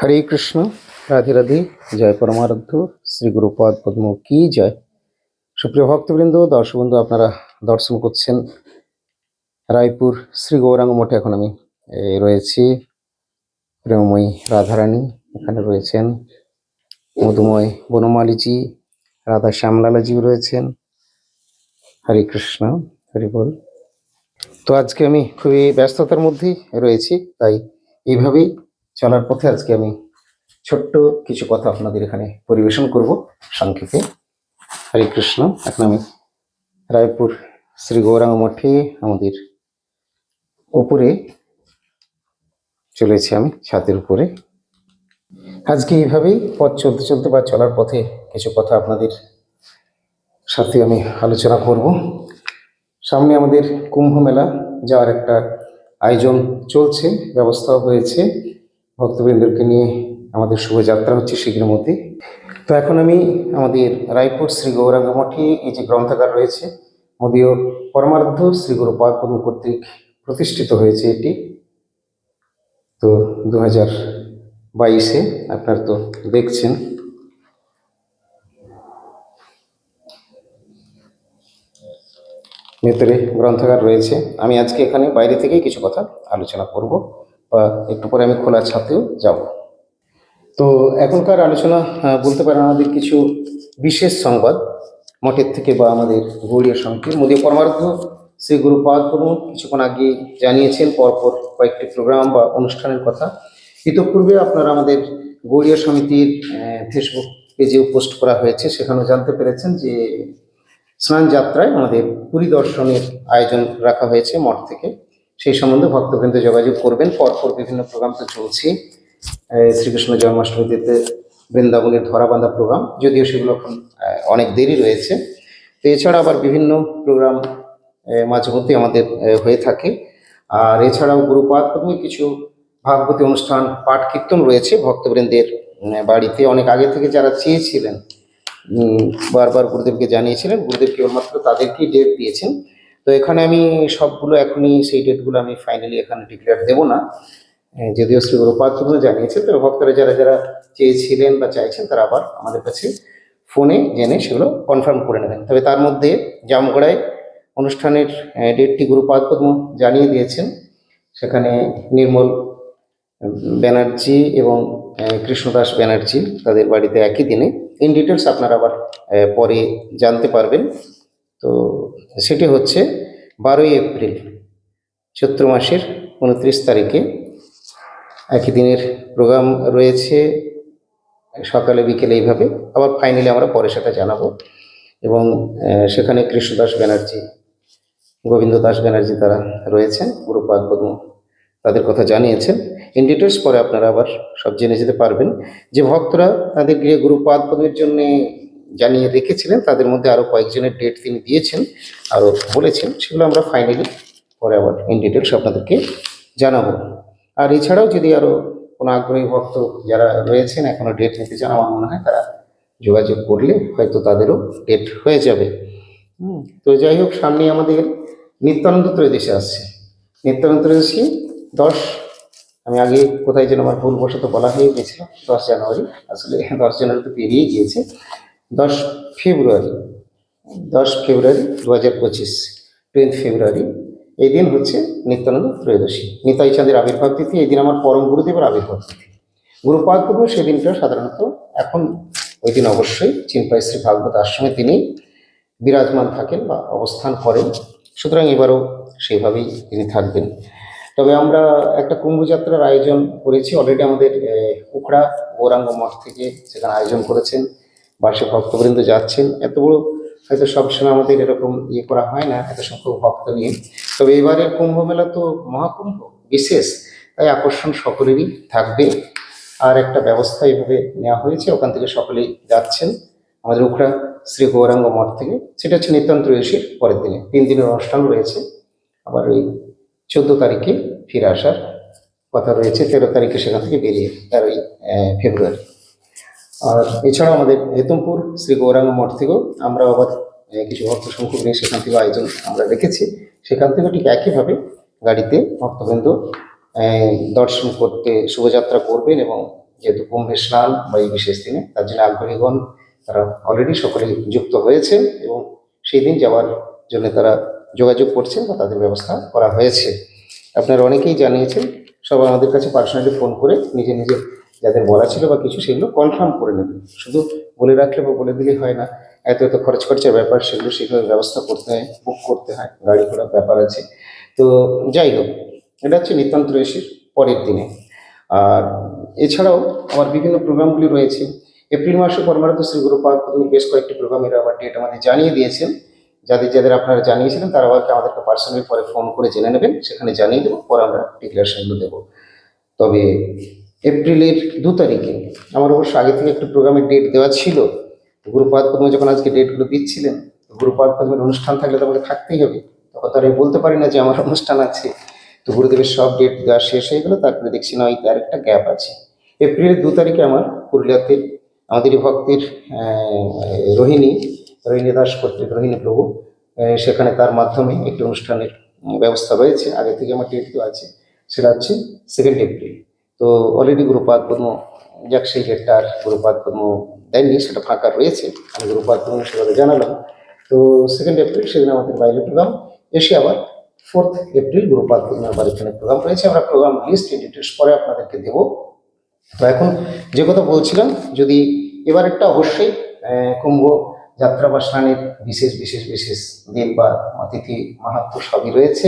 হরে কৃষ্ণ, রাধে রাধে, জয় পরমারাধ্য শ্রী গুরুপদ পদ্ম কি জয়। সুপ্রিয় ভক্তবৃন্দ দর্শক বন্ধু আপনারা দর্শন করছেন রায়পুর শ্রী গৌরাঙ্গ মঠে। এখন আমি রয়েছি প্রেমময়ী রাধারানী, এখানে রয়েছেন মধুময় বনমালীজি, রাধা শ্যামলালাজিও রয়েছেন। হরে কৃষ্ণ, হরি বল। তো আজকে আমি খুবই ব্যস্ততার মধ্যেই রয়েছি, তাই এইভাবেই চলার পথে আজকে আমি ছোট্ট কিছু কথা আপনাদের এখানে পরিবেশন করব। সংক্ষেপে। হরে কৃষ্ণ এখন আমি রায়পুর শ্রী গৌরাঙ্গ মঠে আমাদের উপরে চলেছি আমি, ছাদের উপরে। আজকে এইভাবেই পথ চলতে চলতে বা চলার পথে কিছু কথা আপনাদের সাথে আমি আলোচনা করব। সামনে আমাদের কুম্ভ মেলা যাওয়ার একটা আয়োজন চলছে, ব্যবস্থা হয়েছে। ভক্তবৃন্দকে নিয়ে আমাদের শুভযাত্রা হচ্ছে শীঘ্রের মধ্যে তো এখন আমি আমাদের রায়পুর শ্রী গৌরাঙ্গ মঠে এই যে গ্রন্থাগার রয়েছে মদীয় পরমার্ধ শ্রী গুরু পদ্ম কর্তৃক প্রতিষ্ঠিত হয়েছে এটি। তো দু হাজার বাইশে আপনারা তো দেখছেন। ভেতরে গ্রন্থাগার রয়েছে। আমি আজকে এখানে বাইরে থেকেই কিছু কথা আলোচনা করব। বা একটু পরে আমি খোলা ছাতেও যাব। তো এখনকার আলোচনা বলতে পারেন আমাদের কিছু বিশেষ সংবাদ, মঠের থেকে বা আমাদের গৌড়ীয় সমিতি মোদী পরমার্থ শ্রী গুরুপাদ প্রমুখ কিছুক্ষণ আগে জানিয়েছেন, পরপর কয়েকটি প্রোগ্রাম বা অনুষ্ঠানের কথা। ইতোপূর্বে আপনারা আমাদের গৌড়ীয় সমিতির ফেসবুক পেজেও পোস্ট করা হয়েছে। সেখানেও জানতে পেরেছেন যে স্নান যাত্রায় আমাদের পুরী দর্শনের আয়োজন রাখা হয়েছে মঠ থেকে। সেই সম্বন্ধে ভক্তবৃন্দ যোগাযোগ করবেন। পরপর বিভিন্ন প্রোগ্রাম তো চলছে। আহ, শ্রীকৃষ্ণ জন্মাষ্টমীতে বৃন্দাবনের ধরাবান্ধা প্রোগ্রাম যদিও সেগুলো এখন অনেক দেরি রয়েছে। তো এছাড়া আবার বিভিন্ন প্রোগ্রাম মাঝে মধ্যে আমাদের হয়ে থাকে। আর এছাড়াও গুরুপাত কিছু ভাগবতী অনুষ্ঠান পাঠ কীর্তন রয়েছে ভক্তবৃন্দের বাড়িতে। অনেক আগে থেকে যারা চেয়েছিলেন বারবার গুরুদেবকে জানিয়েছিলেন গুরুদেব কেবলমাত্র তাদেরকেই ডেট দিয়েছেন। তো এখানে আমি সবগুলো এখনই সেই ডেটগুলো আমি ফাইনালি এখানে ডিক্লেয়ার দেবো না। যদিও শ্রী গুরুপাদ জানিয়েছে তো ভক্তরা যারা যারা চেয়েছিলেন বা চাইছেন তারা আবার আমাদের কাছে ফোনে জেনে সেগুলো কনফার্ম করে নেবেন। তবে তার মধ্যে জামগড়ায় অনুষ্ঠানের ডেটটি গুরুপাদ জানিয়ে দিয়েছেন। সেখানে নির্মল ব্যানার্জি এবং কৃষ্ণদাস ব্যানার্জি তাদের বাড়িতে একই দিনে ইন ডিটেলস আপনারা আবার পরে জানতে পারবেন। তো সেটি হচ্ছে বারোই এপ্রিল, চৈত্র মাসের উনত্রিশ তারিখে। একই দিনের প্রোগ্রাম রয়েছে সকালে, বিকেলে এইভাবে। আবার ফাইনালি আমরা পরে সেটা জানাব। এবং সেখানে কৃষ্ণদাস ব্যানার্জি, গোবিন্দ দাস ব্যানার্জি তারা রয়েছেন গুরুপাদ পদ্ম তাদের কথা জানিয়েছেন। ইন ডিটেলস পরে আপনারা আবার সব জেনে যেতে পারবেন যে ভক্তরা তাদের গৃহে গুরুপাদ পদ্মের জন্য জানিয়ে রেখেছিলেন, তাদের মধ্যে আরও কয়েকজনের ডেট তিনি দিয়েছেন আরও বলেছেন, সেগুলো আমরা ফাইনালি পরে আবার ইন ডিটেলস আপনাদেরকে জানাব। আর এছাড়াও যদি আরও কোনো আগ্রহী ভক্ত যারা রয়েছেন এখনও ডেট নিতে চান, আমার মনে হয় তারা যোগাযোগ করলে হয়তো তাদেরও ডেট হয়ে যাবে। তো যাই হোক সামনে আমাদের নিত্যানন্দ ত্রয়োদশী আসছে। নিত্যানন্দ ত্রয়োদশী দশ, আমি আগে কোথায় যেন আমার ভুলবশত বলা হয়ে গেছিল দশ জানুয়ারি। আসলে দশ জানুয়ারি তো পেরিয়ে গিয়েছে। দশ ফেব্রুয়ারি দশ ফেব্রুয়ারি দু হাজার পঁচিশ টোয়েন্থ ফেব্রুয়ারি, এই দিন হচ্ছে নিত্যানন্দ ত্রয়োদশী। নিতাই চাঁদের আবির্ভাব তিথি, এই দিন আমার পরম গুরুদেবের আবির্ভাব তিথি। গুরুপাদ পূর্ব সেদিনটা সাধারণত এখন, ওই দিন অবশ্যই চিন্তায় শ্রী ভাগবত আশ্রমে তিনি বিরাজমান থাকেন বা অবস্থান করেন। সুতরাং এবারও সেইভাবেই তিনি থাকবেন। তবে আমরা একটা কুম্ভযাত্রার আয়োজন করেছি। অলরেডি আমাদের উখড়া গৌরাঙ্গ মঠ থেকে সেখানে আয়োজন করেছেন। বার্ষিক ভক্তবৃন্দ যাচ্ছেন। এত বড় হয়তো সবসময় আমাদের এরকম ইয়ে করা হয় না, এত সংখ্যক ভক্ত নিয়ে। তবে এবারের কুম্ভ মেলা তো মহাকুম্ভ, বিশেষ। তাই আকর্ষণ সকলেরই থাকবে। আর একটা ব্যবস্থা এইভাবে নেওয়া হয়েছে, ওখান থেকে সকলেই যাচ্ছেন। আমাদের উখড়া শ্রী গৌরাঙ্গ মঠ থেকে। সেটা হচ্ছে নিত্যান্ত ঋষির পরের দিনে। তিন দিনের অনুষ্ঠান রয়েছে। আবার ওই চোদ্দ তারিখে ফিরে আসার কথা রয়েছে। তেরো তারিখে সেখান থেকে বেরিয়ে তেরোই ফেব্রুয়ারি। আর এছাড়াও আমাদের হেতমপুর, শ্রী গৌরাঙ্গ মঠ থেকেও আমরা আবার কিছু ভক্ত সংখ্যক নিয়ে সেখান থেকে আয়োজন আমরা রেখেছি সেখান থেকে ঠিক একইভাবে গাড়িতে ভক্তবৃন্দ দর্শন করতে শুভযাত্রা করবেন এবং যেহেতু কুম্ভের স্নান বা এই বিশেষ দিনে, তার জন্য আগ্রহীগণ তারা অলরেডি সকলে যুক্ত হয়েছেন এবং সেই দিন যাওয়ার জন্য তারা যোগাযোগ করছেন বা তাদের ব্যবস্থা করা হয়েছে। আপনারা অনেকেই জানিয়েছেন, সবাই আমাদের কাছে পার্সোনালি ফোন করে নিজে নিজে যাদের বলা ছিল বা কিছু সেগুলো কনফার্ম করে নেবেন শুধু বলে রাখলে বা বলে দিলেই হয় না। এত এত খরচ খরচার ব্যাপার, সেগুলো সেভাবে ব্যবস্থা করতে হয় বুক করতে হয়, গাড়ি ঘোড়ার ব্যাপার আছে। তো যাই হোক, এটা হচ্ছে নিতান্ত রেশির পরের দিনে। আর এছাড়াও আমার বিভিন্ন প্রোগ্রামগুলি রয়েছে। এপ্রিল মাসে কর্মরত শ্রী গুরুপাদ উনি বেশ কয়েকটি প্রোগ্রামের আবার ডেট আমাদের জানিয়ে দিয়েছেন। যাদের যাদের আপনারা জানিয়েছিলেন, তারা আবার আমাদেরকে পার্সোনালি পরে ফোন করে জেনে নেবেন। সেখানে জানিয়ে দেবো, পরে আমরা ডিক্লারেশনগুলো দেবো। তবে এপ্রিলের দু তারিখে। আমার অবশ্য আগে থেকে একটু প্রোগ্রামের ডেট দেওয়া ছিল। গুরুপাদ পদ্ম যখন আজকে ডেটগুলো দিচ্ছিলেন গুরুপাদ পদ্মের অনুষ্ঠান থাকলে তো আমাকে থাকতেই হবে। তখন তো আর আমি বলতে পারি না যে আমার অনুষ্ঠান আছে। তো গুরুদেবের সব ডেট দেওয়া শেষ হয়ে গেলো, তারপরে দেখছি, না, ওই তার একটা গ্যাপ আছে। এপ্রিলের দু তারিখে আমার পুরুলিয়াতে আমাদেরই ভক্তের রোহিণী রোহিণী দাস কর্তৃক, রোহিণী প্রভু সেখানে তার মাধ্যমে একটি অনুষ্ঠানের ব্যবস্থা রয়েছে। আগে থেকে আমার ডেট তো আছে, সেটা হচ্ছে সেকেন্ড এপ্রিল তো অলরেডি গুরুপাদ পদ্ম যাক সেই ডেটটা আর গুরুপাদ পদ্ম দেননি সেটা ফাঁকা রয়েছে। আমি গুরুপাদ পদ্ম সেভাবে জানালাম। তো সেকেন্ড এপ্রিল সেদিন আমাদের বাইরে প্রোগ্রাম এসে আবার ফোর্থ এপ্রিল গুরুপাদ পদ্ম আবার এখানে প্রোগ্রাম রয়েছে। আমরা প্রোগ্রাম লিস্ট ডিটেলস পরে আপনাদেরকে দেবো। তো এখন যে কথা বলছিলাম, যদি এবার একটা অবশ্যই কুম্ভ যাত্রা বা স্নানের বিশেষ বিশেষ বিশেষ দিন বা অতিথি মাহাত্ম সবই রয়েছে।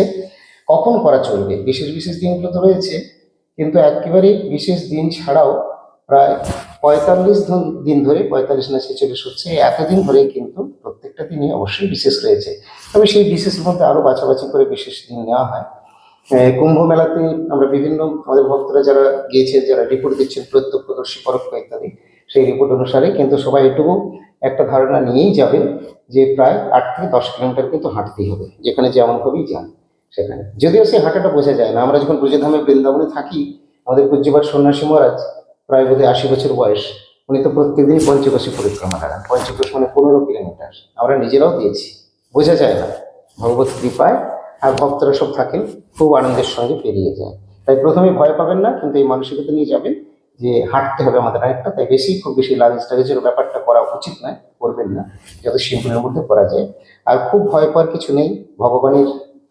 কখন করা চলবে? বিশেষ বিশেষ দিনগুলো তো রয়েছে। কিন্তু একেবারেই বিশেষ দিন ছাড়াও প্রায় পঁয়তাল্লিশ দিন ধরে, পঁয়তাল্লিশ না ছেচল্লিশ হচ্ছে, এতদিন ধরেই কিন্তু প্রত্যেকটা দিনই অবশ্যই বিশেষ রয়েছে। তবে সেই বিশেষের মধ্যে আরও বাছাবাছি করে বিশেষ দিন নেওয়া হয়। কুম্ভ মেলাতে আমরা বিভিন্ন আমাদের ভক্তরা যারা গিয়েছে যারা রিপোর্ট দিচ্ছেন, প্রত্যক্ষদর্শী, পরোক্ষ ইত্যাদি, সেই রিপোর্ট অনুসারে কিন্তু সবাই এটুকু একটা ধারণা নিয়েই যাবে যে প্রায় আট থেকে দশ কিলোমিটার কিন্তু হাঁটতেই হবে, যেখানে যেমন যেমনভাবেই যান। সেখানে। যদিও সেই হাঁটাটা বোঝা যায় না। আমরা যখন ব্রজধামে বৃন্দাবনে থাকি, আমাদের পূজ্যবার সন্ন্যাসী মহারাজ প্রায় বোধহয় আশি বছর বয়স, উনি তো প্রত্যেকদিনই পঞ্চকোশী পরিক্রমা করেন। পঞ্চকোশ মানে পনেরো কিলোমিটার। আমরা নিজেরাও দিয়েছি বোঝা যায় না। ভগবত কৃপায় আর ভক্তরা সব থাকেন, খুব আনন্দের সঙ্গে পেরিয়ে যায়। তাই প্রথমে ভয় পাবেন না, কিন্তু এই মানসিকতা নিয়ে যাবেন যে হাঁটতে হবে আমাদের আরেকটা। তাই বেশি, খুব বেশি লাগেজ টাগেজের ব্যাপারটা করা উচিত নয়, করবেন না। যত সিম্পলের মধ্যে করা যায়। আর খুব ভয় পাওয়ার কিছু নেই। ভগবানের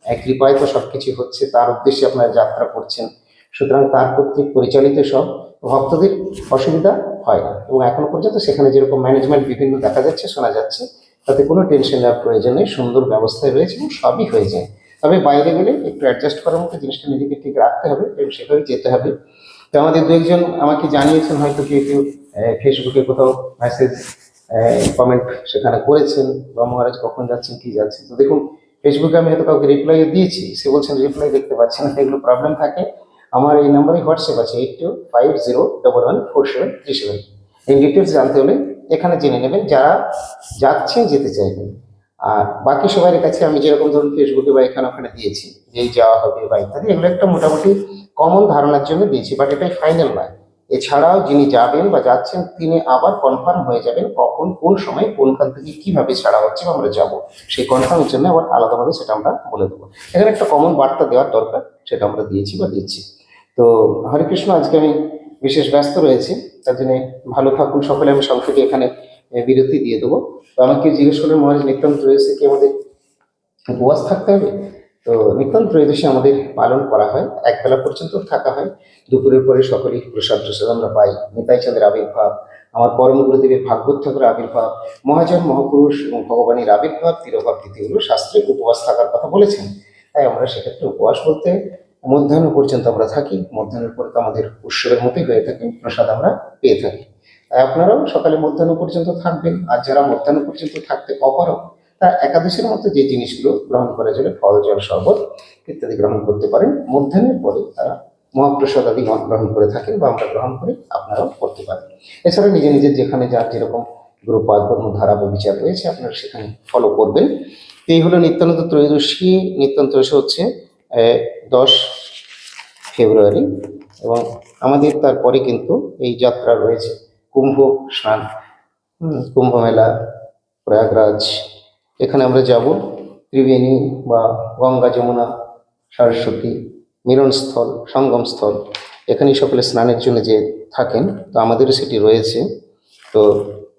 এক কৃপায় তো সব কিছু হচ্ছে, তার উদ্দেশ্যে আপনারা যাত্রা করছেন। সুতরাং তার কর্তৃক পরিচালিত সব ভক্তদের অসুবিধা হয় না। এবং এখনও পর্যন্ত সেখানে যেরকম ম্যানেজমেন্ট বিভিন্ন দেখা যাচ্ছে, শোনা যাচ্ছে, তাতে কোনো টেনশন নেওয়ার প্রয়োজন নেই। সুন্দর ব্যবস্থায় রয়েছে এবং সবই হয়ে যায়। তবে বাইরে গেলে একটু অ্যাডজাস্ট করার মতো জিনিসটা নিজেকে ঠিক রাখতে হবে, এবং সেভাবে যেতে হবে। তো আমাদের দু একজন আমাকে জানিয়েছেন, হয়তো কেউ কেউ ফেসবুকে কোথাও মেসেজ কমেন্ট সেখানে করেছেন, বা মহারাজ কখন যাচ্ছেন, কি যাচ্ছেন। তো দেখুন ফেসবুকে আমি হয়তো কাউকে রিপ্লাইও দিয়েছি, সে বলছেন রিপ্লাই দেখতে পাচ্ছি না, এগুলো প্রবলেম থাকে। আমার এই নাম্বারে হোয়াটসঅ্যাপ আছে eight two five zero double one four seven three seven এই ডিটেলস জানতে হলে এখানে জেনে নেবেন যারা যাচ্ছেন যেতে চাইবেন। আর বাকি সবার কাছে আমি যেরকম ধরুন ফেসবুকে বা এখানে ওখানে দিয়েছি, যে যাওয়া হবে বা ইত্যাদি, এগুলো একটা মোটামুটি কমন ধারণার জন্য দিয়েছি বাট এটাই ফাইনাল নয়। এছাড়াও যিনি যাবেন বা যাচ্ছেন, তিনি আবার কনফার্ম হয়ে যাবেন কখন, কোন সময়, কোনখান থেকে কীভাবে ছাড়া হচ্ছে বা আমরা যাব। সেই কনফার্মের জন্য আবার আলাদাভাবে সেটা আমরা বলে দেবো। এখানে একটা কমন বার্তা দেওয়ার দরকার, সেটা আমরা দিয়েছি বা দিচ্ছি। তো হরে কৃষ্ণ, আজকে আমি বিশেষ ব্যস্ত রয়েছি, তার জন্য ভালো থাকুন সকলে, আমি সংক্ষেপে এখানে বিরতি দিয়ে দেবো। তো আমাকে জিজ্ঞেস করলেন, মহারাজ নিত্যান্ত রয়েছে কি আমাদের উপবাস থাকতে হবে? তো নিত্যান্ত ত্রয়োদশী আমাদের পালন করা হয়। এক বেলা পর্যন্ত থাকা হয়। দুপুরের পরে সকলেই প্রসাদ প্রসাদ আমরা পাই। নিতাই চাঁদের আবির্ভাব, আমার পরম গুরুদেবের ভাগবত ঠাকুরের আবির্ভাব, মহাজন, মহাপুরুষ এবং ভগবানের আবির্ভাব, তিরোভাব তিথিগুলো শাস্ত্রে উপবাস থাকার কথা বলেছেন। তাই আমরা সেক্ষেত্রে উপবাস বলতে মধ্যাহ্ন পর্যন্ত আমরা থাকি। মধ্যাহ্নের পরে তো আমাদের উৎসবের মতোই হয়ে থাকে, প্রসাদ আমরা পেয়ে থাকি। তাই আপনারাও সকালে মধ্যাহ্ন পর্যন্ত থাকবেন। আর যারা মধ্যাহ্ন পর্যন্ত থাকতে অপারক তা একাদশীর মতো যে জিনিসগুলো গ্রহণ করা যাবে ফল, জল, শরবত ইত্যাদি গ্রহণ করতে পারেন, মধ্যাহ্নের পরে তারা মহাপ্রসাদ আদি গ্রহণ করে থাকেন বা আমরা গ্রহণ করে আপনারাও করতে পারেন। এছাড়া নিজে নিজের যেখানে যার যেরকম গুরুপাদ ধারা বা বিচার রয়েছে, আপনারা সেখানে ফলো করবেন। এই হলো নিত্যানন্দ ত্রয়োদশী। নিত্যান্ত ত্রয়োদশী হচ্ছে দশ ফেব্রুয়ারি এবং আমাদের তারপরে কিন্তু এই যাত্রা রয়েছে। কুম্ভ স্নান কুম্ভ মেলা, প্রয়াগরাজ এখানে আমরা যাব। ত্রিবেণী বা গঙ্গা, যমুনা, সরস্বতী, মিলনস্থল, সঙ্গমস্থল। এখানেই সকলে স্নানের জন্য যে থাকেন, তো আমাদেরও সেটি রয়েছে। তো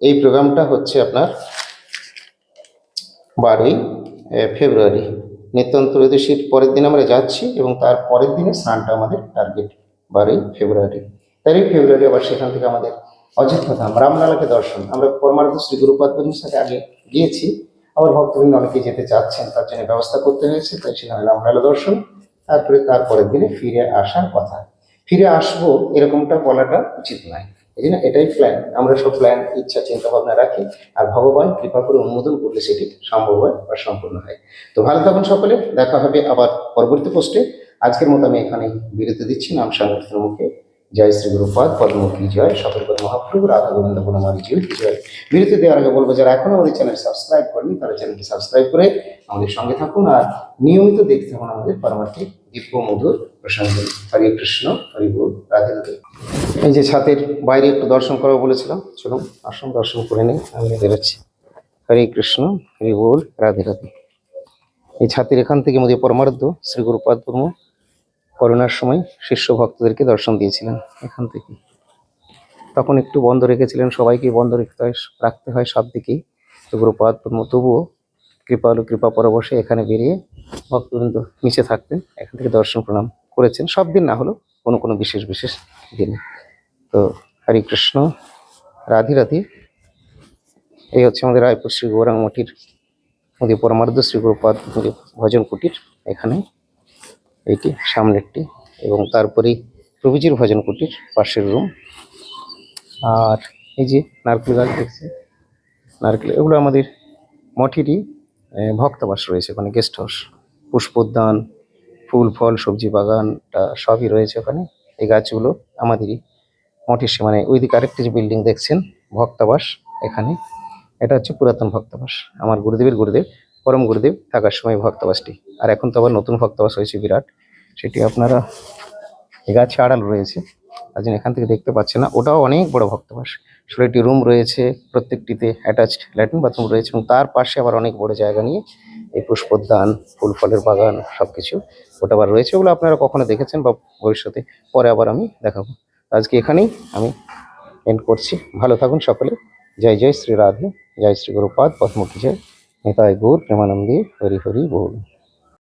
এই প্রোগ্রামটা হচ্ছে আপনার বারোই ফেব্রুয়ারি। নিত্যন্ত ত্রয়োদশীর পরের দিন আমরা যাচ্ছি এবং তার পরের দিনে স্নানটা আমাদের টার্গেট, বারোই ফেব্রুয়ারি। তেরোই ফেব্রুয়ারি আবার সেখান থেকে আমাদের অযোধ্যা ধাম, রামলালাকে দর্শন। আমরা পরমার্থ শ্রী গুরুপাদবরীর সাথে আগে গিয়েছি। আবার ভক্তবৃন্দ অনেকে যেতে চাচ্ছেন, তার জন্য ব্যবস্থা করতে হয়েছে, তাই সেখানে রামলালা দর্শন। তারপরে, তারপরের দিনে ফিরে আসার কথা। ফিরে আসব এরকমটা বলাটা উচিত নয়। এই জন্য এটাই প্ল্যান আমরা সব প্ল্যান ইচ্ছা চিন্তা ভাবনা রাখি, আর ভগবান কৃপা করে অনুমোদন করলে সেটি সম্ভব হয় বা সম্পূর্ণ হয়। তো ভালো থাকুন সকলে, দেখা হবে আবার পরবর্তী পোস্টে আজকের মতো আমি এখানে বিরতি দিচ্ছি। নাম সংগঠনের মুখে জয় শ্রী গুরুপাদ পদ্মমুখী জয় সকল মহাপ্রভু, রাধা গোবিন্দ জিউ কি জয়। বিরতি দেওয়ার আগে বলব, যারা এখনও আমাদের চ্যানেল সাবস্ক্রাইব করেনি তারা চ্যানেলটি সাবস্ক্রাইব করে আমাদের সঙ্গে থাকুন আর নিয়মিত দেখতে থাকুন আমাদের পরবর্তী দিব্য মধুর প্রসঙ্গ। হরে কৃষ্ণ, হরি বল রাধে রাধে। এই যে ছাতের বাইরে একটু দর্শন করব বলেছিলাম, চলুন আসুন, দর্শন করে নিই আমি বেরোচ্ছি। হরে কৃষ্ণ, হরি রাধে রাধে। এই ছাতের এখান থেকে মোদী পরমার্ধ, শ্রী গুরুপাদ মুর্মু করোনার সময় শিষ্য ভক্তদেরকে দর্শন দিয়েছিলেন এখান থেকে। তখন একটু বন্ধ রেখেছিলেন সবাইকে, বন্ধ রাখতে হয় রাখতে হয় সব দিকেই। তো গুরুপাদ তবুও কৃপালু কৃপা পরবশে এখানে বেরিয়ে ভক্তবৃন্দ নিচে থাকতেন, এখান থেকে দর্শন প্রণাম করেছেন। সব দিন না হলেও কোনো কোনো বিশেষ বিশেষ দিনে। তো হরে কৃষ্ণ, রাধি রাধি। এই হচ্ছে আমাদের রায়পুর শ্রী গৌরাঙ্গ মঠির পরমার্ধ শ্রী গুরুপাদ ভজন কুটির এখানে। এইটি সামনেরটি এবং তারপরেই প্রভুজির ভজন কুটির পাশের রুম আর এই যে নারকেল গাছ দেখছি নারকেল, এগুলো আমাদের মঠেরই ভক্তবাস রয়েছে, ওখানে গেস্ট হাউস পুষ্পোদ্যান, ফুল, ফল, সবজি বাগানটা সবই রয়েছে ওখানে। এই গাছগুলো আমাদেরই মঠের মানে ওইদিকে আরেকটি যে বিল্ডিং দেখছেন, ভক্তাবাস, এখানে। এটা হচ্ছে পুরাতন ভক্তাবাস। আমার গুরুদেবের গুরুদেব পরম গুরুদেব থাকার সময় ভক্তাবাসটি। আর এখন তো আবার নতুন ভক্তাবাস হয়েছে বিরাট। সেটি আপনারা গাছে আড়াল রয়েছে। তার জন্য এখান থেকে দেখতে পাচ্ছেন না, ওটাও অনেক বড় ভক্তবাস। ষোলোটি রুম রয়েছে, প্রত্যেকটিতে অ্যাটাচড ল্যাট্রিন বাথরুম রয়েছে এবং তার পাশে আবার অনেক বড় জায়গা নিয়ে এই পুষ্পোদ্যান, ফুল ফলের বাগান সব কিছু ওটা আবার রয়েছে। ওগুলো আপনারা কখনো দেখেছেন বা ভবিষ্যতে পরে আবার আমি দেখাবো। আজকে এখানেই আমি এন্ড করছি। ভালো থাকুন সকলে। জয় জয় শ্রী রাধে। জয় শ্রী গুরুপাদ পদ্মকি জয়। নেতায় গৌর প্রেমানন্দী হরি হরি বল।